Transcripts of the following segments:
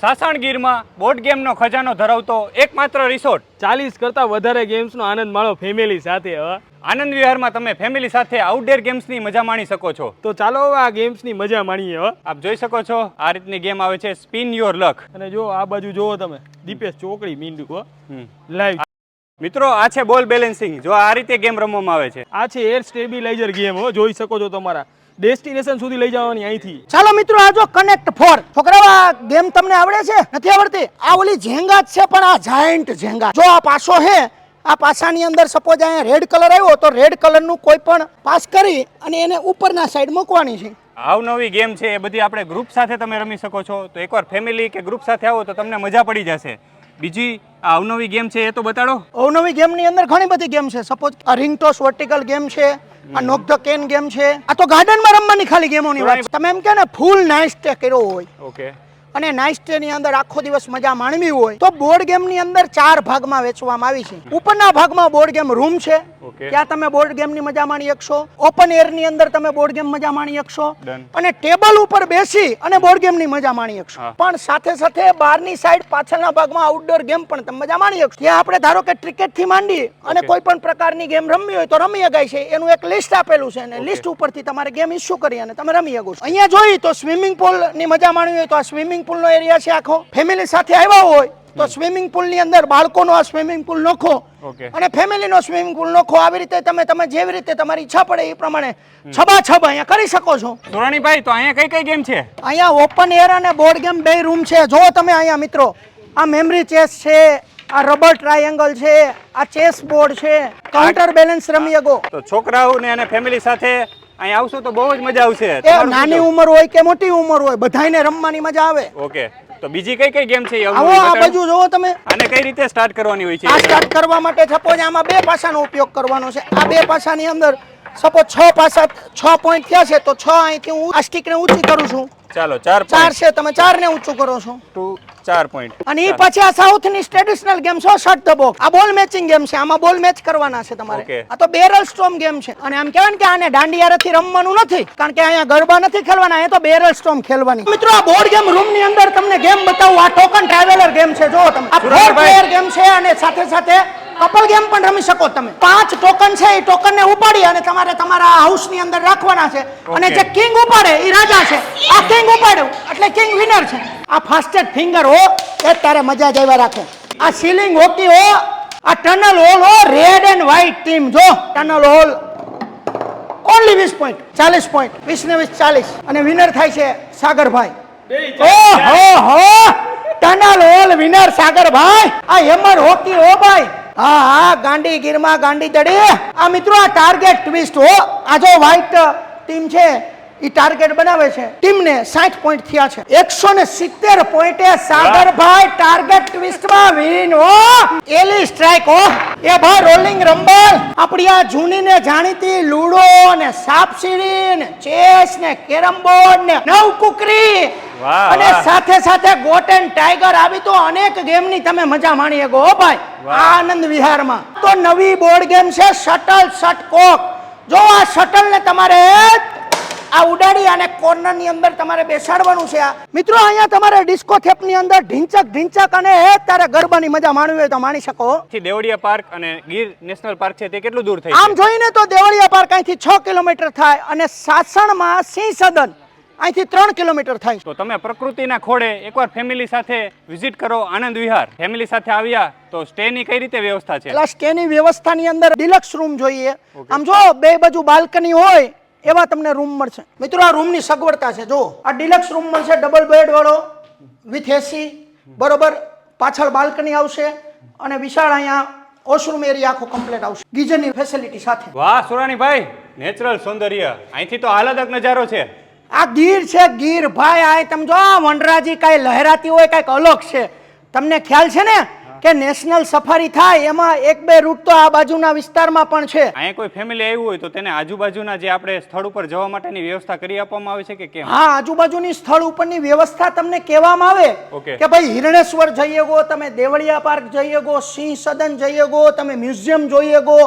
સાસણ ગીરમાં બોર્ડ ગેમનો ખજાનો ધરાવતો એકમાત્ર રિસોર્ટ ચાલીસ કરતાં વધારે ગેમ્સનો આનંદ માણો ફેમિલી સાથે હ. આનંદ વિહારમાં તમે ફેમિલી સાથે આઉટડોર ગેમ્સની મજા માણી શકો છો. તો ચાલો હવે આ ગેમ્સની મજા માણીએ હ. આપ જોઈ શકો છો આ રીતની ગેમ આવે છે સ્પિન યોર લક અને જો આ બાજુ જોવો તમે દીપેશ ચોકડી મીંડું હ. લાઈવ મિત્રો આ છે બોલ બેલેન્સિંગ જો આ રીતે ગેમ રમવામાં આવે છે. આ છે એર સ્ટેબિલાઇઝર ગેમ હો. જોઈ શકો છો તમારા. ડેસ્ટિનેશન સુધી લઈ જવાની અહીંથી. ચાલો મિત્રો આ જો કનેક્ટ ફોર છોકરાઓ આ ગેમ તમને આવડે છે? નથી આવડતી? આ ઓલી ઝેંગા જ છે પણ આ જાયન્ટ ઝેંગા. જો આ પાસો છે આ પાસાની અંદર સપોઝ અહીંયા રેડ કલર આવ્યો તો રેડ કલરનું કોઈ પણ પાસ કરી અને એને ઉપરના સાઈડ મૂકવાની છે. અવનવી ગેમ છે એ બધી આપણે ગ્રુપ સાથે તમે રમી શકો છો. તો એકવાર ફેમિલી કે ગ્રુપ સાથે આવો તો તમને મજા પડી જશે. બીજી આ અવનવી ગેમ છે એ તો બતાડો. અવનવી ગેમની અંદર ઘણી બધી ગેમ છે. સપોઝ આ રિંગ ટોસ વર્ટિકલ ગેમ છે આ નોક ધ કેન ગેમ છે. આ તો ગાર્ડનમાં રમવાની ખાલી ગેમોની વાત તમે એમ કે ને ફૂલ નાઇસ સ્ટે કર્યો હોય. ઓકે. અને નાઇસ સ્ટે ની અંદર આખો દિવસ મજા માણવી હોય તો બોર્ડ ગેમની અંદર ચાર ભાગમાં વેચવામાં આવી છે. ઉપરના ભાગમાં બોર્ડ ગેમ રૂમ છે. ત્યાં તમે બોર્ડ ગેમની મજા માણી શકશો? ઓપન એરની અંદર તમે બોર્ડ ગેમ મજા માણી શકશો. અને ટેબલ ઉપર બેસી અને બોર્ડ ગેમની મજા માણી શકશો. પણ સાથે સાથે બહારની સાઈડ પાછળના ભાગમાં આઉટડોર ગેમ પણ તમે મજા માણી શકશો. ત્યાં આપણે ધારો કે ક્રિકેટથી માંડી અને કોઈ પણ પ્રકારની ગેમ રમવી હોય તો રમી શકાય છે. એનું એક લિસ્ટ આપેલું છે અને લિસ્ટ ઉપરથી તમારે ગેમ ઇસ્યુ કરી અને તમે રમી શકો છો. અહીંયા જોઈ તો સ્વિમિંગ પુલની મજા માણવી હોય તો આ સ્વિમિંગ પુલ નો એરિયા છે આખો. ફેમિલી સાથે આવ્યા હોય તો સ્વિમિંગ પુલની અંદર બાળકોનો આ સ્વિમિંગ પુલ નોખો અને ફેમિલી નો સ્વિમિંગ પુલ નોખો. આવી રીતે તમે તમે જેવી રીતે તમારી ઈચ્છા પડે એ પ્રમાણે છબા છબ અહીંયા કરી શકો છો. ધોરણીભાઈ તો અહીંયા કઈ કઈ ગેમ છે? અહીંયા ઓપન એર અને બોર્ડ ગેમ બે રૂમ છે. જો તમે અહીંયા મિત્રો આ મેમરી ચેસ છે આ રબર ટ્રાયેંગલ છે આ ચેસ બોર્ડ છે કાઉન્ટર બેલેન્સ રમી શકો. તો છોકરાઓને અને ફેમિલી સાથે અહીંયા આવશો તો બહુ જ મજા આવશે. નાની? ઉંમર હોય કે મોટી ઉંમર હોય બધાને રમવાની મજા આવે. ઓકે. તો બીજી કઈ કઈ ગેમ છે આવો આ બાજુ જોવો તમે. અને કઈ રીતે સ્ટાર્ટ કરવાની હોય છે? આ સ્ટાર્ટ કરવા માટે સપોઝ આમાં બે પાસાનો ઉપયોગ કરવાનો છે. આ બે પાસાની અંદર સપોઝ છ પાસા છ પોઈન્ટ થયા છે તો છ અહીંથી હું આ સ્ટીકને ઊંચી કરું છું. ચાલો ચાર ચાર છે તમે ચાર ને ઊંચું કરો છો. ટુ ચાર પોઈન્ટ અને એ પછી આ સાઉથની ટ્રેડિશનલ ગેમ છે શટ ધ બોક્સ આ બોલ મેચિંગ ગેમ છે આમાં બોલ મેચ કરવાના છે તમારે. આ તો બેરલ સ્ટોમ ગેમ છે. અને આમ કહેવાય કે આને દાંડિયારાથી રમવાનું નથી કારણ કે અહીંયા ગરબા નથી ખેલવાના અહીંયા તો બેરલ સ્ટોમ ખેલવાની. મિત્રો આ બોર્ડ ગેમ રૂમની અંદર તમને ગેમ બતાવું આ ટોકન ટ્રાવેલર ગેમ છે જો તમે. આ ફોર પ્લેયર ગેમ છે અને સાથે સાથે કપલ ગેમ પણ રમી શકો તમે. પાંચ ટોકન છે એ ટોકન ને ઉપાડી અને તમારે તમારા હાઉસની અંદર રાખવાના છે. અને જે કિંગ ઉપાડે એ રાજા છે. આ કિંગ ઉપાડ્યું એટલે કિંગ વિનર છે. આ ફાસ્ટેસ્ટ ફિંગર હો એ તારે મજા જ આવ્યા રાખે. આ સીલિંગ હોકી હો આ ટનલ હોલ હો રેડ એન્ડ વ્હાઈટ ટીમ જો. ટનલ હોલ ઓનલી વીસ પોઈન્ટ ચાલીસ પોઈન્ટ વીસ ને વીસ ચાલીસ. અને વિનર થાય છે સાગરભાઈ. ઓહો હો. ટનલ હોલ વિનર સાગરભાઈ. આ હેમર હોકી હો ભાઈ. હા હા ગાંડી ગીરમાં ગાંડી દડી આ મિત્રો આ ટાર્ગેટ ટ્વિસ્ટ હો. આ જો વ્હાઈટ ટીમ છે ઈ ટાર્ગેટ બનાવે છે. ટીમને સાઠ પોઈન્ટ થયા છે. 170 પોઈન્ટે સાગરભાઈ ટાર્ગેટ ટ્વિસ્ટમાં વિન હો! એલી સ્ટ્રાઇક હો! એ ભાઈ રોલિંગ રંબલ આપણી આ જૂની ને જાણીતી લૂડો ને સાપસીડી ને ચેસ ને કેરમ બોર્ડ ને નવ કુકરી. અને સાથે સાથે સાથે એન્ડ ટાઈગર આવી તો અનેક ગેમની તમે મજા માણી શકો હો ભાઈ. આ આનંદ વિહારમાં. તો નવી બોર્ડ ગેમ છે શટલ શટકોક. જો આ શટલ ને તમારે અને કોર્નરની અંદર તમારે બેસાડવાનું છે આ. મિત્રો અહીંયા તમારે ડિસ્કો ની અંદર ઢીંચક ઢીંચક અને એ તારે ગરબાની મજા માણવી હોય તો માણી શકો દેવળિયા પાર્ક અને ગીર નેશનલ પાર્ક છે તે કેટલું દૂર થાય આમ જોઈને તો દેવળિયા પાર્ક અહીંથી છ કિલોમીટર થાય અને સાસણમાં સિંહ સદન અહીંથી ત્રણ કિલોમીટર થાય. તો તમે પ્રકૃતિના ખોળે એકવાર ફેમિલી સાથે વિઝિટ કરો આનંદ વિહાર. ફેમિલી સાથે આવ્યા તો સ્ટે ની કઈ રીતે વ્યવસ્થા છે? સ્ટેની વ્યવસ્થાની અંદર ડિલક્સ રૂમ જોઈએ. આમ જો બે બાજુ બાલ્કની હોય એવા તમને રૂમ મળશે. મિત્રો આ રૂમની સગવડતા છે. જો આ ડિલક્સ રૂમ મળશે ડબલ બેડ વાળો વિથ એસી બરોબર? પાછળ બાલ્કની આવશે અને વિશાળ અહીંયા વોશરૂમ એરિયા આખો કમ્પ્લીટ આવશે. ગીઝરની ફેસિલિટી સાથે. વાહ સુરાણીભાઈ નેચરલ સૌંદર્ય. અહીંથી તો આલાદક નજારો છે. આ ગીર છે ગીર. ભાઈ આ તમે જો આ વનરાજી કાંઈ લહેરાતી હોય કાંઈક અલગ છે. તમને ખ્યાલ છે ને? કે નેશનલ સફારી થાય એમાં એક બે રૂટ તો આ બાજુના વિસ્તારમાં પણ છે. અહીંયા કોઈ ફેમિલી આવ્યું હોય તો તેને આજુબાજુના જે આપણે સ્થળ ઉપર જવા માટેની વ્યવસ્થા કરી આપવામાં આવે છે કે કેમ? હા આજુબાજુની સ્થળ ઉપરની વ્યવસ્થા તમને કહેવામાં આવે કે ભાઈ હિરણેશ્વર જઈએ ગો તમે દેવળિયા પાર્ક જઈએ ગો સિંહ સદન જઈએ ગો તમે મ્યુઝિયમ જોઈએ ગો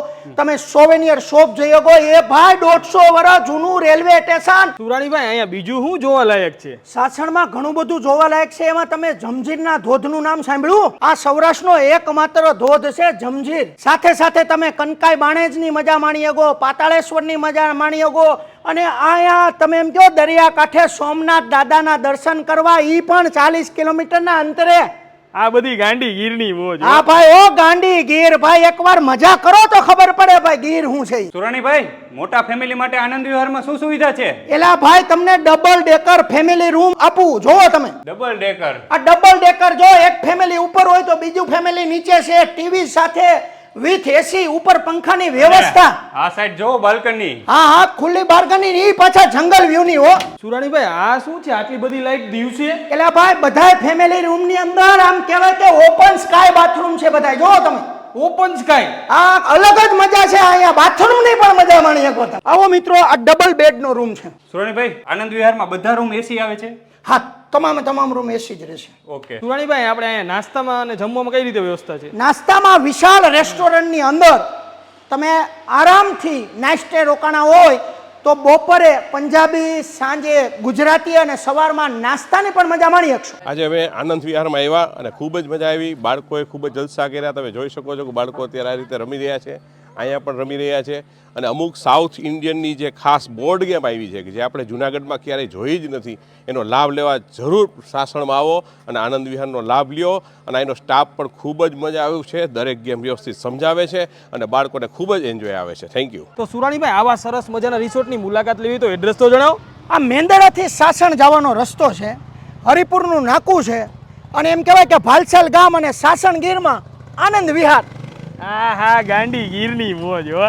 તમે સોવેનિયર શોપ જઈએ ગો એ ભાઈ દોઢસો વર્ષ જૂનું રેલવે સ્ટેશન. સુરાણીભાઈ અહીંયા બીજું શું જોવાલાયક છે? સાસણમાં ઘણું બધું જોવાલાયક છે એમાં તમે જમજીરના ધોધનું નામ સાંભળ્યું? આ સૌરાષ્ટ્રનો એકમાત્ર ધોધ છે જમજીર સાથે સાથે તમે કનકાઈ બાણેજની મજા માણી ગો પાતાળેશ્વરની મજા માણી ગો અને અહીંયા તમે એમ કહો દરિયાકાંઠે સોમનાથ દાદાના દર્શન કરવા, ઈ પણ ચાલીસ કિલોમીટરના અંતરે આ બધી ગાંડી ગીરની મોજ હો. ભાઈ ઓ ગાંડી ગીર ભાઈ એકવાર મજા કરો તો ખબર પડે ભાઈ ગીર હું છે સુરાણી ભાઈ મોટા ફેમિલી માટે આનંદ વિહારમાં શું સુવિધા છે? એલા ભાઈ તમને ડબલ ડેકર ફેમિલી રૂમ આપું જોવો તમે. ડબલ ડેકર આ ડબલ ડેકર જો એક ફેમિલી ઉપર હોય તો બીજું ફેમિલી નીચે છે ટીવી સાથે વિથ એસી ઉપર પંખાની વ્યવસ્થા. આ સાઈડ જો બાલ્કની હા હા ખુલ્લી બાલ્કની ની પાછા જંગલ વ્યૂ ની હો. સુરાણીભાઈ આ શું છે? આટલી બધી લાઈટ દિવસે એટલે ભાઈ બધાય ફેમિલી રૂમની અંદર આમ કહેવાય કે ઓપન સ્કાય બાથરૂમ છે બધાય. જો તમે. ઓપન સ્કાય આ અલગ જ મજા છે અહીંયા. બાથરૂમની પણ મજા માણી શકો તમે આવો મિત્રો આ ડબલ બેડ નો રૂમ છે. સુરાણીભાઈ આનંદ વિહારમાં બધા રૂમ એસી આવે છે? હા. તમામે તમામ રૂમ એસી જ રહેશે. ઓકે સુરાણીભાઈ આપણે અહીંયા નાસ્તામાં અને જમવામાં કઈ રીતે વ્યવસ્થા છે? નાસ્તામાં વિશાળ રેસ્ટોરન્ટની અંદર તમે આરામથી નાસ્તે રોકાણા હોય તો બપોરે પંજાબી સાંજે ગુજરાતી અને સવારમાં નાસ્તાની પણ મજા માણી શકશો. આજે અમે આનંદ વિહારમાં આવ્યા અને ખૂબ જ મજા આવી. બાળકોએ ખૂબ જ જલસા કર્યા. તમે જોઈ શકો છો કે બાળકો અત્યારે આ રીતે રમી રહ્યા છે. અહીંયા પણ રમી રહ્યા છે. અને અમુક સાઉથ ઇન્ડિયનની જે ખાસ બોર્ડ ગેમ આવી છે કે જે આપણે જુનાગઢમાં ક્યારેય જોઈ જ નથી એનો લાભ લેવા જરૂર સાસણમાં આવો અને આનંદ વિહારનો લાભ લ્યો. અને એનો સ્ટાફ પણ ખૂબ જ મજા આવ્યું છે દરેક ગેમ વ્યવસ્થિત સમજાવે છે અને બાળકોને ખૂબ જ એન્જોય આવે છે. થેન્ક યુ તો સુરાણીભાઈ આવા સરસ મજાના રિસોર્ટની મુલાકાત લેવી તો એડ્રેસ તો જણાવો. આ મેંદડાથી સાસણ જવાનો રસ્તો છે હરિપુરનું નાકું છે અને એમ કહેવાય કે ભાલસાલ ગામ અને સાસણ ગીરમાં આનંદ વિહાર. આ હા ગાંડી ગીરની મોજ હો.